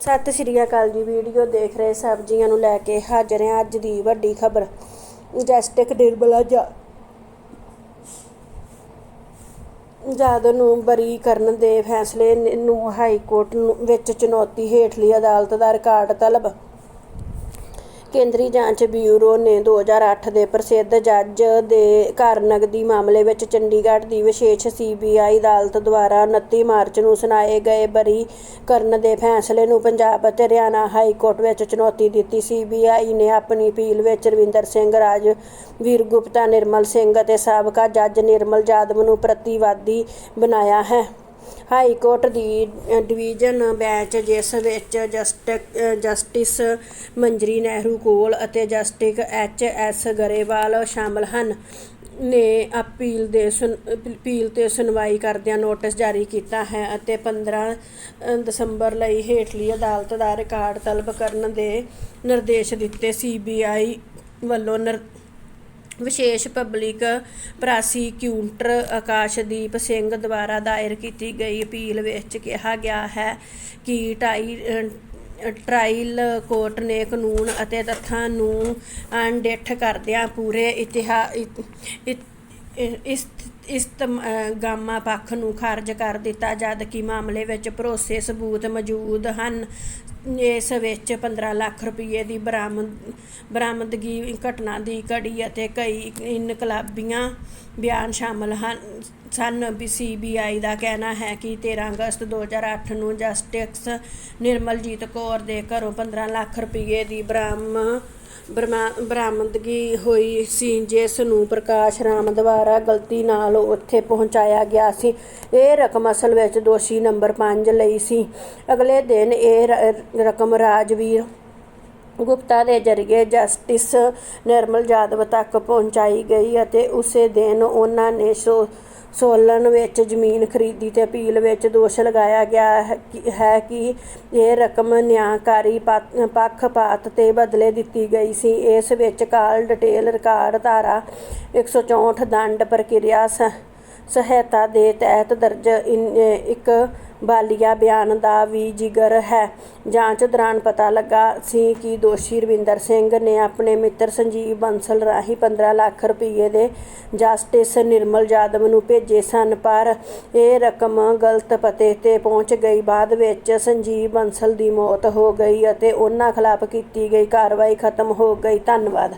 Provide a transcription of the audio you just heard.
ਸਤਿ ਸ਼੍ਰੀ ਅਕਾਲ ਜੀ। ਵੀਡੀਓ ਦੇਖ ਰਹੇ ਸਬਜ਼ੀਆਂ ਨੂੰ ਲੈ ਕੇ ਹਾਜ਼ਰ ਹਾਂ ਅੱਜ ਦੀ ਵੱਡੀ ਖਬਰ। ਜਸਟਿਕ ਨਿਰਮਲਾ ਜਾ ਜਦ ਨੂੰ ਬਰੀ ਕਰਨ ਦੇ ਫੈਸਲੇ ਨੂੰ ਹਾਈ ਕੋਰਟ ਵਿੱਚ ਚੁਣੌਤੀ ਹੇਠਲੀ ਅਦਾਲਤ ਦਾ ਰਿਕਾਰਡ ਤਲਬ ਕੇਂਦਰੀ ਜਾਂਚ ਬਿਊਰੋ ਨੇ 2008 ਦੇ ਪ੍ਰਸਿੱਧ ਜੱਜ ਦੇ ਘਰ ਨਗਦੀ ਮਾਮਲੇ ਵਿੱਚ ਚੰਡੀਗੜ੍ਹ ਦੀ ਵਿਸ਼ੇਸ਼ ਸੀਬੀਆਈ ਅਦਾਲਤ ਦੁਆਰਾ 29 ਮਾਰਚ ਨੂੰ ਸੁਣਾਏ ਗਏ ਬਰੀ ਕਰਨ ਦੇ ਫੈਸਲੇ ਨੂੰ ਪੰਜਾਬ ਅਤੇ ਹਰਿਆਣਾ ਹਾਈ ਕੋਰਟ ਵਿੱਚ ਚੁਣੌਤੀ ਦਿੱਤੀ। ਸੀਬੀਆਈ ਨੇ ਆਪਣੀ ਅਪੀਲ ਵਿੱਚ ਰਵਿੰਦਰ ਸਿੰਘ ਰਾਜ ਵੀਰ ਗੁਪਤਾ, ਨਿਰਮਲ ਸਿੰਘ ਅਤੇ ਸਾਬਕਾ ਜੱਜ ਨਿਰਮਲ ਜਾਦਵ ਨੂੰ ਪ੍ਰਤੀਵਾਦੀ ਬਣਾਇਆ ਹੈ। ਹਾਈ ਕੋਰਟ ਦੀ ਡਿਵੀਜ਼ਨ ਬੈਂਚ ਜਿਸ ਵਿੱਚ ਜਸਟਿਕ ਜਸਟਿਸ ਮੰਜਰੀ ਨਹਿਰੂ ਕੋਲ ਅਤੇ ਜਸਟਿਸ ਐਚ ਐਸ ਗਰੇਵਾਲ ਸ਼ਾਮਲ ਹਨ, ਨੇ ਅਪੀਲ ਦੇ ਸੁਣ ਅਪੀਲ ਤੇ ਸੁਣਵਾਈ ਕਰਦਿਆਂ ਨੋਟਿਸ ਜਾਰੀ ਕੀਤਾ ਹੈ ਅਤੇ 15 ਦਸੰਬਰ ਲਈ ਹੇਠਲੀ ਅਦਾਲਤ ਦਾ ਰਿਕਾਰਡ ਤਲਬ ਕਰਨ ਦੇ ਨਿਰਦੇਸ਼ ਦਿੱਤੇ। ਸੀਬੀਆਈ ਵੱਲੋਂ ਨਿਰ ਵਿਸ਼ੇਸ਼ ਪਬਲਿਕ ਪ੍ਰਾਸੀਕਿਊਟਰ ਆਕਾਸ਼ਦੀਪ ਸਿੰਘ ਦੁਆਰਾ ਦਾਇਰ ਕੀਤੀ ਗਈ ਅਪੀਲ ਵਿੱਚ ਕਿਹਾ ਗਿਆ ਹੈ ਕਿ ਟਾਈ ਅ, ਕੋਰਟ ਨੇ ਕਾਨੂੰਨ ਅਤੇ ਤੱਥਾਂ ਨੂੰ ਅਣਡਿੱਠ ਕਰਦਿਆਂ ਪੂਰੇ ਇਤਿਹਾ ਇਸ ਇਸ ਗਾਮਾ ਪੱਖ ਨੂੰ ਖਾਰਜ ਕਰ ਦਿੱਤਾ, ਜਦ ਕਿ ਮਾਮਲੇ ਵਿੱਚ ਭਰੋਸੇ ਸਬੂਤ ਮੌਜੂਦ ਹਨ। ਇਸ ਵਿੱਚ 15 ਲੱਖ ਰੁਪਏ ਦੀ ਬਰਾਮਦ ਬਰਾਮਦਗੀ ਘਟਨਾ ਦੀ ਕੜੀ ਅਤੇ ਕਈ ਇਨਕਲਾਬੀਆਂ ਬਿਆਨ ਸ਼ਾਮਲ ਹਨ, ਸਨ। ਬੀ ਸੀਬੀਆਈ ਦਾ ਕਹਿਣਾ ਹੈ ਕਿ 13 ਅਗਸਤ 2008 ਨੂੰ ਜਸਟਿਸ ਨਿਰਮਲਜੀਤ ਕੌਰ ਦੇ ਘਰੋਂ 15 ਲੱਖ ਰੁਪਏ ਦੀ ਬਰਾਮ ਬਰਮਾ- ਬਰਾਮਦਗੀ ਹੋਈ ਸੀ ਜਿਸ ਨੂੰ ਪ੍ਰਕਾਸ਼ ਰਾਮ ਦੁਆਰਾ ਗਲਤੀ ਨਾਲ ਉੱਥੇ ਪਹੁੰਚਾਇਆ ਗਿਆ ਸੀ। ਇਹ ਰਕਮ ਅਸਲ ਵਿੱਚ ਦੋਸ਼ੀ ਨੰਬਰ 5 ਲਈ ਸੀ। ਅਗਲੇ ਦਿਨ ਇਹ ਰਕਮ ਰਾਜਵੀਰ ਗੁਪਤਾ ਦੇ ਜ਼ਰੀਏ ਜਸਟਿਸ ਨਿਰਮਲ ਜਾਦਵ ਤੱਕ ਪਹੁੰਚਾਈ ਗਈ ਅਤੇ ਉਸੇ ਦਿਨ ਉਹਨਾਂ ਨੇ ਸੋ ਸੋਲਨ ਵਿੱਚ ਜ਼ਮੀਨ ਖਰੀਦੀ ਤੇ ਅਪੀਲ ਵਿੱਚ ਦੋਸ਼ ਲਗਾਇਆ ਗਿਆ ਹੈ ਕਿ- ਇਹ ਰਕਮ ਨਿਆਂਕਾਰੀ ਪੱਖ- ਪੱਖਪਾਤ ਤੇ ਬਦਲੇ ਦਿੱਤੀ ਗਈ ਸੀ। ਇਸ ਵਿੱਚ ਕਾਲ ਡਿਟੇਲ ਰਿਕਾਰਡ ਧਾਰਾ 164 ਦੰਡ ਪ੍ਰਕਿਰਿਆ ਸ- ਸਹਾਇਤਾ ਦੇ ਤਹਿਤ ਦਰਜ ਇਨ- ਇੱਕ ਬਾਲੀਆ ਬਿਆਨ ਦਾ ਵੀ ਜ਼ਿਕਰ ਹੈ। ਜਾਂਚ ਦੌਰਾਨ ਪਤਾ ਲੱਗਾ ਸੀ ਕਿ ਦੋਸ਼ੀ ਰਵਿੰਦਰ ਸਿੰਘ ਨੇ ਆਪਣੇ ਮਿੱਤਰ ਸੰਜੀਵ ਬੰਸਲ ਰਾਹੀਂ 15 ਲੱਖ ਰੁਪਏ ਦੇ ਜਸਟਿਸ ਨਿਰਮਲ ਜਾਦਵ ਨੂੰ ਭੇਜੇ ਸਨ, ਪਰ ਇਹ ਰਕਮ ਗਲਤ ਪਤੇ ਤੇ ਪਹੁੰਚ ਗਈ। ਬਾਅਦ ਵਿੱਚ ਸੰਜੀਵ ਬੰਸਲ ਦੀ ਮੌਤ ਹੋ ਗਈ ਅਤੇ ਉਹਨਾਂ ਖਿਲਾਫ ਕੀਤੀ ਗਈ ਕਾਰਵਾਈ ਖਤਮ ਹੋ ਗਈ। ਧੰਨਵਾਦ।